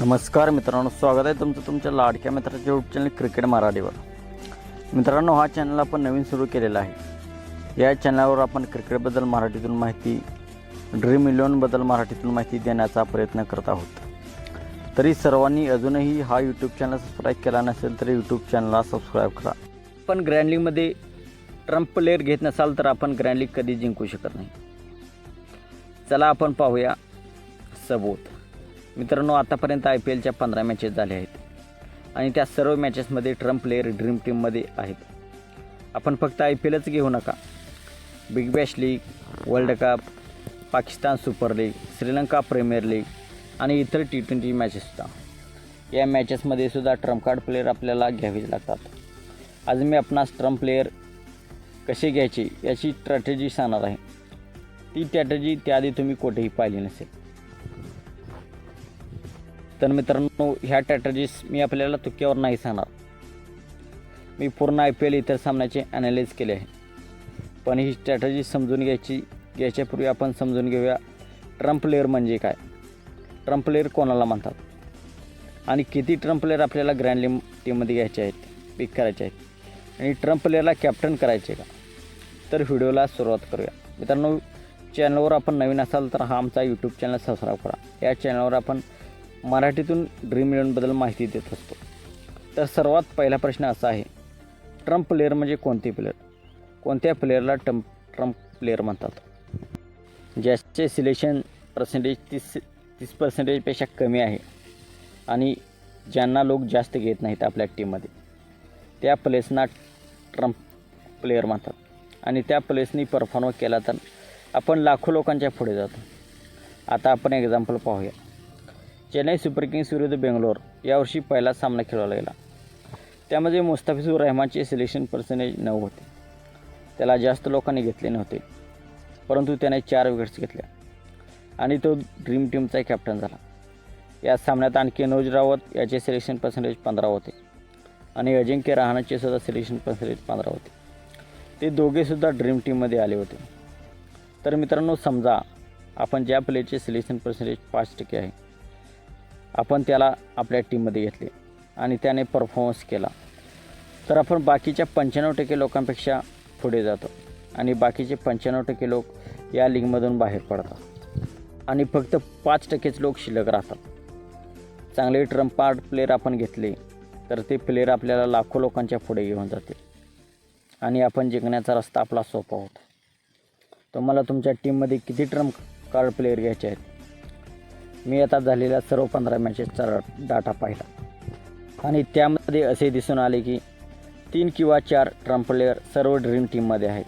नमस्कार मित्रांनो स्वागत आहे तुमचं तुमच्या लाडक्या मित्राच्या यूट्यूब चॅनल क्रिकेट मराठीवर. मित्रांनो हा चॅनल आपण नवीन सुरू केलेला आहे. या चॅनलवर आपण क्रिकेटबद्दल मराठीतून माहिती ड्रीम इलेवनबद्दल मराठीतून माहिती देण्याचा प्रयत्न करत आहोत. तरी सर्वांनी अजूनही हा यूट्यूब चॅनल सबस्क्राईब केला नसेल तर यूट्यूब चॅनलला सबस्क्राईब करा. पण ग्रँड लीगमध्ये ट्रम्प प्लेअर घेत नसाल तर आपण ग्रँड लीग कधी जिंकू शकत नाही. चला आपण पाहूया सबोत. मित्रांनो आतापर्यंत आय पी एलच्या पंधरा मॅचेस झाल्या आहेत. आणि त्या सर्व मॅचेसमध्ये ट्रम्प प्लेयर ड्रीम टीममध्ये आहेत. आपण फक्त आय पी एलच घेऊ नका. Big Bash League World Cup Pakistan Super League Sri Lanka Premier League आणि इतर टी ट्वेंटी मॅचेससुद्धा या मॅचेसमध्ये सुद्धा ट्रम्प कार्ड प्लेयर आपल्याला घ्यावेच लागतात. आज मी आपणास ट्रम्प प्लेयर कसे घ्यायचे याची स्ट्रॅटेजी सांगणार आहे. ती स्ट्रॅटेजी त्याआधी तुम्ही कुठेही पाहिली नसेल. तर मित्रांनो ह्या स्ट्रॅटजीज मी आपल्याला तुक्यावर नाही सांगणार. मी पूर्ण आय पी एल इतर सामन्याचे ॲनालाइज केले आहे. पण ही स्ट्रॅटजी समजून घ्यायची घ्यायच्यापूर्वी आपण समजून घेऊया ट्रम्प प्लेअर म्हणजे काय? ट्रम्प प्लेअर कोणाला म्हणतात? आणि किती ट्रम्प प्लेअर आपल्याला ग्रँड लिम टीममध्ये घ्यायचे आहेत पिक करायचे आहेत? आणि ट्रम्प प्लेअरला कॅप्टन करायचे का? तर व्हिडिओला सुरुवात करूया. मित्रांनो चॅनलवर आपण नवीन असाल तर हा आमचा यूट्यूब चॅनल सबस्क्राईब करा. या चॅनलवर आपण मराठीतून ड्रीम इलेवनबद्दल माहिती देत असतो. तर सर्वात पहिला प्रश्न असा आहे ट्रम्प प्लेअर म्हणजे कोणते प्लेअर कोणत्या प्लेअरला ट्रम्प ट्रम्प प्लेअर म्हणतात? ज्याचे सिलेक्शन पर्सेंटेज तीस तीस पर्सेंटेजपेक्षा कमी आहे आणि ज्यांना लोक जास्त घेत नाहीत आपल्या टीममध्ये त्या प्लेसना ट्रम्प प्लेअर म्हणतात. आणि त्या प्लेसनी परफॉर्म केला तर आपण लाखो लोकांच्या पुढे जातो. आता आपण एक्झाम्पल पाहूया. चेन्नई सुपर किंग्स विरुद्ध बेंगलोर यावर्षी पहिला सामना खेळवला गेला. त्यामध्ये मुस्ताफिजूर रहमानचे सिलेक्शन पर्सेंटेज नऊ होते. त्याला जास्त लोकांनी घेतले नव्हते परंतु त्याने चार विकेट्स घेतल्या आणि तो ड्रीम टीमचा कॅप्टन झाला. या सामन्यात आणखी अनोज रावत याचे सिलेक्शन पर्सेंटेज पंधरा होते आणि अजिंक्य रहाणाचे सुद्धा सिलेक्शन पर्सेंटेज पंधरा होते. ते दोघेसुद्धा ड्रीम टीममध्ये आले होते. तर मित्रांनो समजा आपण ज्या प्लेयरचे सिलेक्शन पर्सेंटेज पाच टक्के आहे आपण त्याला आपल्या टीममध्ये घेतले आणि त्याने परफॉर्मन्स केला. तर आपण बाकीच्या पंच्याण्णव टक्के लोकांपेक्षा पुढे जातो आणि बाकीचे पंच्याण्णव टक्के लोक या लीगमधून बाहेर पडतात. आणि फक्त पाच टक्केच लोक शिल्लक राहतात. चांगले ट्रम्पार्ड प्लेयर आपण घेतले तर ते प्लेयर आपल्याला लाखो लोकांच्या पुढे घेऊन जातील. आणि आपण जिंकण्याचा रस्ता आपला सोपा होतो. तुम्हाला तुमच्या टीममध्ये किती ट्रम्प कार्ड प्लेअर घ्यायचे आहेत? मी आता झालेल्या सर्व पंधरा मॅचेसचा डाटा पाहिला. आणि त्यामध्ये असे दिसून आले की तीन किंवा चार ट्रम्प प्लेयर सर्व ड्रीम टीममध्ये आहेत.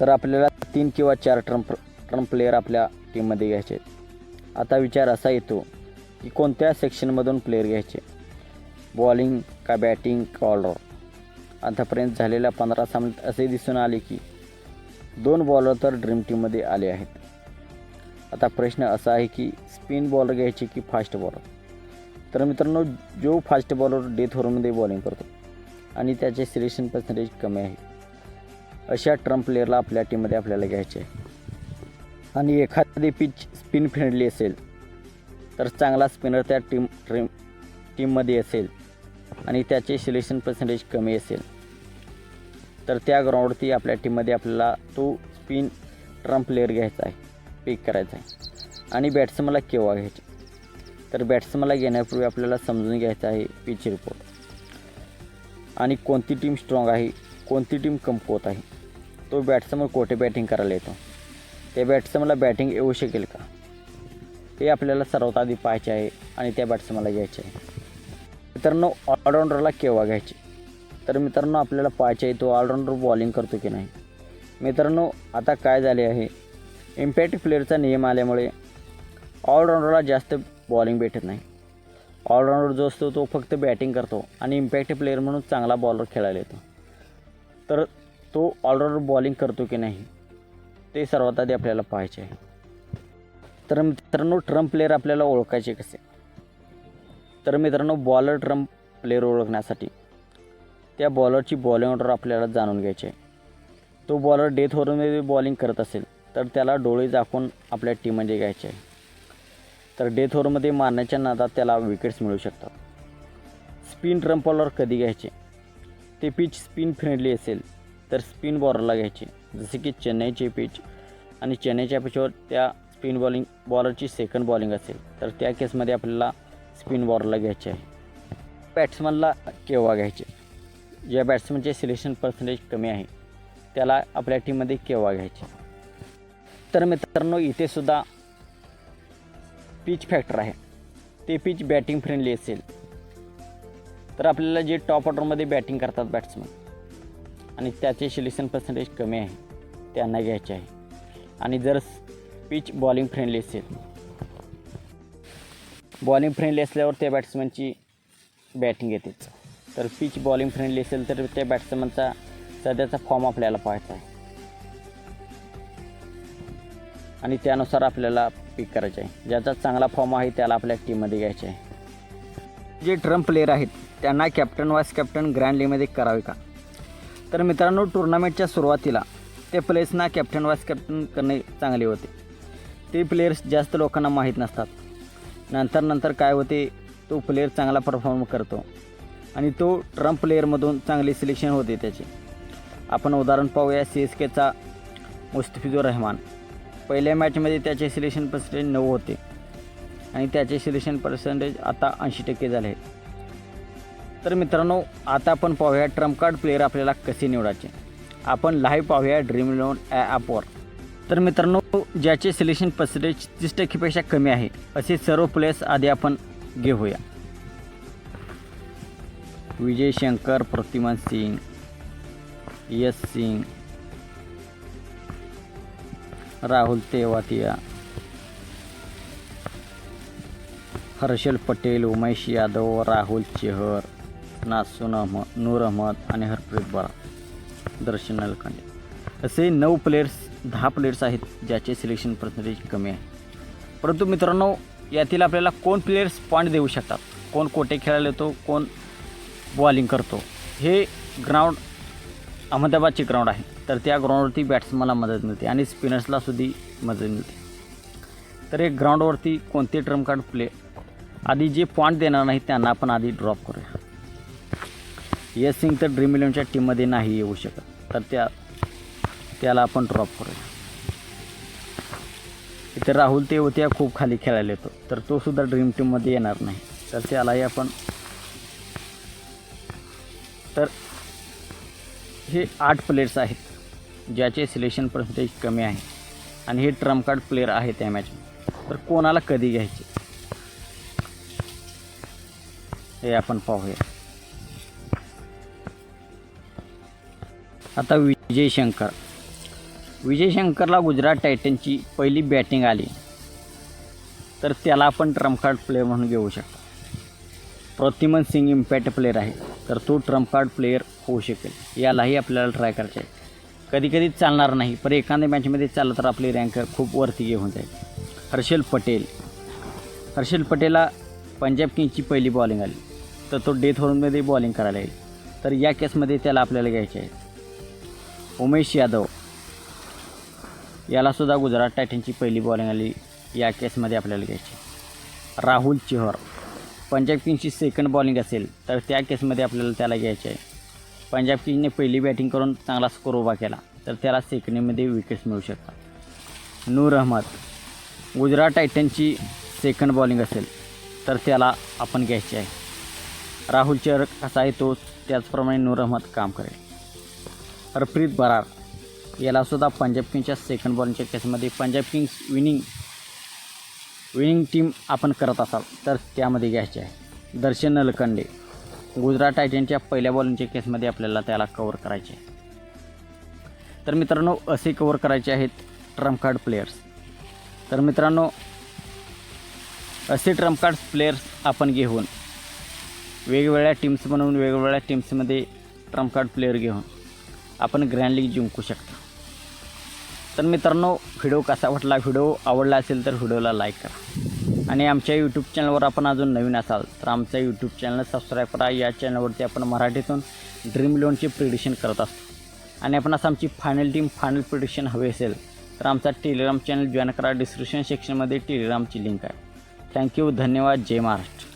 तर आपल्याला तीन किंवा चार ट्रम्प ट्रम्प प्लेयर आपल्या टीममध्ये घ्यायचे आहेत. आता विचार असा येतो की कोणत्या सेक्शनमधून प्लेयर घ्यायचे? बॉलिंग का बॅटिंग का ऑलराऊंड आतापर्यंत झालेल्या पंधरा सामन्यात असे दिसून आले की दोन बॉलर तर ड्रीम टीममध्ये आले आहेत. आता प्रश्न असा आहे की स्पिन बॉलर घ्यायची की फास्ट बॉलर? तर मित्रांनो जो फास्ट बॉलर डेथ ओव्हरमध्ये बॉलिंग करतो आणि त्याचे सिलेक्शन पर्सेंटेज कमी आहे अशा ट्रम्प प्लेअरला आपल्या टीममध्ये आपल्याला घ्यायचे आहे. आणि एखादी पिच स्पिन फ्रेंडली असेल तर चांगला स्पिनर त्या टीम ट्रीम टीममध्ये असेल आणि त्याचे सिलेक्शन पर्सेंटेज कमी असेल तर त्या ग्राउंडवरती आपल्या टीममध्ये आपल्याला तो स्पिन ट्रम्प प्लेअर घ्यायचा आहे. पिक करायचा आहे आणि बॅट्समनला केव्हा घ्यायचे? तर बॅट्समनला घेण्यापूर्वी आपल्याला समजून घ्यायचं आहे पिच रिपोर्ट आणि कोणती टीम स्ट्रॉंग आहे कोणती टीम कमकुवत आहे तो बॅट्समन कोठे बॅटिंग करायला येतो? त्या बॅट्समनला बॅटिंग येऊ शकेल का? हे आपल्याला सर्वात आधी पाहायचे आहे आणि त्या बॅट्समनला घ्यायचे आहे. मित्रांनो ऑलराऊंडरला केव्हा घ्यायचे? तर मित्रांनो आपल्याला पाहायचे आहे तो ऑलराऊंडर बॉलिंग करतो की नाही? मित्रांनो आता काय झाले आहे? इम्पॅक्ट प्लेअरचा नियम आल्यामुळे ऑलराऊंडरला जास्त बॉलिंग भेटत नाही. ऑलराऊंडर जो असतो तो फक्त बॅटिंग करतो आणि इम्पॅक्ट प्लेअर म्हणून चांगला बॉलर खेळायला येतो. तर तो ऑलराऊंडर बॉलिंग करतो की नाही ते सर्वात आधी आपल्याला पाहायचे आहे. तर मित्रांनो ट्रम्प प्लेअर आपल्याला ओळखायचे कसे? तर मित्रांनो बॉलर ट्रम्प प्लेअर ओळखण्यासाठी त्या बॉलरची बॉलिंग ऑर्डर आपल्याला जाणून घ्यायची आहे. तो बॉलर डेथ ओव्हरमध्ये बॉलिंग करत असेल. तर त्याला डोळे झाकून आपल्या टीममध्ये घ्यायचे. आहे तर डेथ ओव्हरमध्ये मारण्याच्या नादात त्याला विकेट्स मिळू शकतात. स्पिन ट्रम्प बॉलर कधी घ्यायचे? ते पिच स्पिन फ्रेंडली असेल तर स्पिन बॉलरला घ्यायचे. जसे की चेन्नईचे पिच आणि चेन्नईच्या पिचवर त्या स्पिन बॉलिंग बॉलरची सेकंड बॉलिंग असेल तर त्या केसमध्ये आपल्याला स्पिन बॉलरला घ्यायचे आहे. बॅट्समनला केव्हा घ्यायचे? ज्या बॅट्समनचे सिलेक्शन पर्सेंटेज कमी आहे त्याला आपल्या टीममध्ये केव्हा घ्यायचे? तर मित्रांनो इथे सुद्धा पिच फॅक्टर आहे. ते पिच बॅटिंग फ्रेंडली असेल. तर आपल्याला जे टॉप ऑर्डरमध्ये बॅटिंग करतात बॅट्समन आणि त्याचे सिलेक्शन पर्सेंटेज कमी आहे त्यांना घ्यायचे आहे. आणि जर पिच बॉलिंग फ्रेंडली असेल बॉलिंग फ्रेंडली असल्यावर त्या बॅट्समनची बॅटिंग येतेच. तर पिच बॉलिंग फ्रेंडली असेल तर त्या बॅट्समनचा सध्याचा फॉर्म आपल्याला पाहायचा आहे. आणि त्यानुसार आपल्याला पिक करायचे आहे. ज्याचा चांगला फॉर्म आहे त्याला आपल्या टीममध्ये घ्यायचे आहे. जे ट्रम्प प्लेयर आहेत त्यांना कॅप्टन वाईस कॅप्टन ग्रँड लीगमध्ये करावे का? तर मित्रांनो टुर्नामेंटच्या सुरुवातीला ते प्लेयर्सना कॅप्टन वाईस कॅप्टन करणे चांगले होते. ते प्लेयर्स जास्त लोकांना माहीत नसतात. नंतर नंतर काय होते तो प्लेयर चांगला परफॉर्म करतो. आणि तो ट्रम्प प्लेयरमधून चांगले सिलेक्शन होते त्याचे. आपण उदाहरण पाहूया सी एस केचा मुस्तफिजूर रहमान. पहिल्या मॅचमध्ये त्याचे सिलेक्शन पर्सेंटेज नऊ होते. आणि त्याचे सिलेक्शन पर्सेंटेज आता ऐंशी टक्के झाले आहेत. तर मित्रांनो आता आपण पाहूया ट्रम्प कार्ड प्लेयर आपल्याला कसे निवडायचे. आपण लाईव्ह पाहूया ड्रीम लोन ॲपवर तर मित्रांनो ज्याचे सिलेक्शन पर्सेंटेज तीस टक्केपेक्षा कमी आहे असे सर्व प्लेयर्स आधी आपण घेऊया. विजय शंकर प्रतिमान सिंग यश सिंग राहुल तेवातिया हर्षल पटेल उमेश यादव राहुल चेहर नासून अहमद नूर अहमद आणि हरप्रीत बरा दर्शन नलकांडे. असे नऊ प्लेयर्स दहा प्लेयर्स आहेत ज्याचे सिलेक्शन पर्सेंटेज कमी आहे. परंतु मित्रांनो यातील आपल्याला कोण प्लेयर्स पॉईंट देऊ शकतात? कोण कोटे खेळायला येतो? कोण बॉलिंग करतो? हे ग्राउंड अहमदाबादचे ग्राउंड आहे. तर त्या ग्राउंडवरती बॅट्समनला मदत मिळते आणि स्पिनर्सलासुद्धा मदत मिळते. तर एक ग्राउंडवरती कोणते ट्रम्प कार्ड प्ले आधी जे पॉईंट देणार नाही त्यांना आपण आधी ड्रॉप करूया. यश सिंग तर ड्रीम इलेवनच्या टीममध्ये नाही येऊ शकत. तर त्या त्याला आपण ड्रॉप करूया. इथे राहुल ते होत्या खूप खाली खेळायला येतो. तर तो सुद्धा ड्रीम टीममध्ये येणार नाही. तर त्यालाही आपण तर हे आठ प्लेयर्स आहेत ज्याचे सिलेक्शन पर्सेंटेज कमी आहे. आणि हे ट्रम्प कार्ड प्लेयर आहे त्या मॅचमध्ये तर कोणाला कधी घ्यायचे? हे आपण पाहूया. आता विजय शंकर. विजय शंकरला गुजरात टायटनची पहिली बॅटिंग आली. तर त्याला आपण ट्रम्प कार्ड प्लेअर म्हणून घेऊ शकतो. प्रतिमन सिंग इम्पॅक्ट प्लेअर आहे. तर तो ट्रम्प कार्ड प्लेअर होऊ शकेल. यालाही आपल्याला ट्राय करायचे आहे कधीकधी चालणार नाही पण एखाद्या मॅचमध्ये चाललं तर आपली रँक खूप वरती घेऊन जाईल. हर्षल पटेल. हर्षल पटेलला पंजाब किंगची पहिली बॉलिंग आली. तर तो डेथ ओव्हरमध्ये बॉलिंग करायला येईल. तर या केसमध्ये त्याला आपल्याला घ्यायचे आहे उमेश यादव. यालासुद्धा गुजरात टायटनची पहिली बॉलिंग आली. या केसमध्ये आपल्याला घ्यायची राहुल चेहर. पंजाब किंगची सेकंड बॉलिंग असेल तर त्या केसमध्ये आपल्याला त्याला घ्यायचे आहे. पंजाब किंगने पहिली बॅटिंग करून चांगला स्कोर उभा केला तर त्याला सेकंडमध्ये विकेट्स मिळू शकतात. नूर अहमद गुजरात टायटनची सेकंड बॉलिंग असेल तर त्याला आपण घ्यायचे आहे. राहुल चर कसा आहे तो त्याचप्रमाणे नूर अहमद काम करेल. हरप्रीत बरार यालासुद्धा पंजाब किंगच्या सेकंड बॉलिंगच्या केसमध्ये Punjab Kings winning winning team आपण करत असाल तर त्यामध्ये घ्यायचे आहे. दर्शन नलकंडे. गुजरात टायटनच्या पहिल्या बॉलिंगच्या केसमध्ये आपल्याला त्याला कवर करायचे आहे. तर मित्रांनो असे कवर करायचे आहेत ट्रम्प कार्ड प्लेयर्स तर मित्रांनो असे ट्रम्प कार्ड प्लेयर्स आपण घेऊन वेगवेगळ्या टीम्स बनवून वेगवेगळ्या टीम्समध्ये ट्रम्प कार्ड प्लेयर घेऊन आपण ग्रँड लीग जिंकू शकता. तर मित्रांनो व्हिडिओ कसा वाटला व्हिडिओ आवडला असेल तर व्हिडिओला लाईक करा. आणि आमच्या यूट्यूब चॅनलवर आपण अजून नवीन असाल तर आमचं यूट्यूब चॅनल सबस्क्राईब करा. या चॅनलवरती आपण मराठीतून ड्रीम लोनचे प्रिडिशन करत असतो. आणि आपण असं आमची फायनल टीम फायनल प्रिडिशन हवी असेल तर आमचा टेलिग्राम चॅनल जॉईन करा. डिस्क्रिप्शन सेक्शनमध्ये टेलिग्रामची लिंक आहे. थँक्यू धन्यवाद. जय महाराष्ट्र.